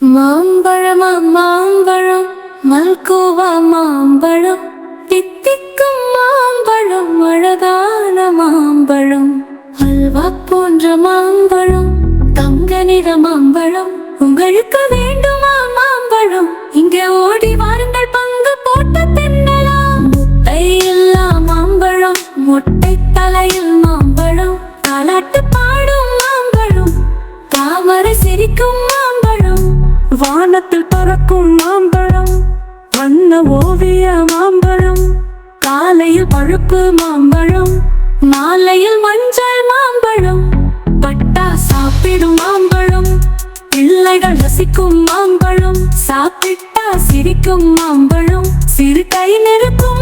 மாம்பழமா மாம்பழம் மல்கோவா மாம்பழம் தித்திக்கும் மாம்பழம் அழகான மாம்பழம். அல்வா போன்ற மாம்பழம் தங்க நிற மாம்பழம் உங்களுக்கு வேண்டுமா மாம்பழம்? இங்கே ஓடி வாருங்கள் பங்கு போட்டு தின்னலாம். முட்டை இல்லா மாம்பழம் முட்டை தலையில் மாம்பழம் தாலாட்டு பாடும் மாம்பழம் தாமரை சிரிக்கும் வானத்தில் பறக்கும் மாம்பழம் வண்ண ஓவிய மாம்பழம் காலையில் பழுப்பு மாம்பழம் மாலையில் மஞ்சள் மாம்பழம் பட்டா சாப்பிடும் மாம்பழம் பிள்ளைகள் ரசிக்கும் மாம்பழம் சாப்பிட்டா சிரிக்கும் மாம்பழம் சிறு கை நிறுத்தும்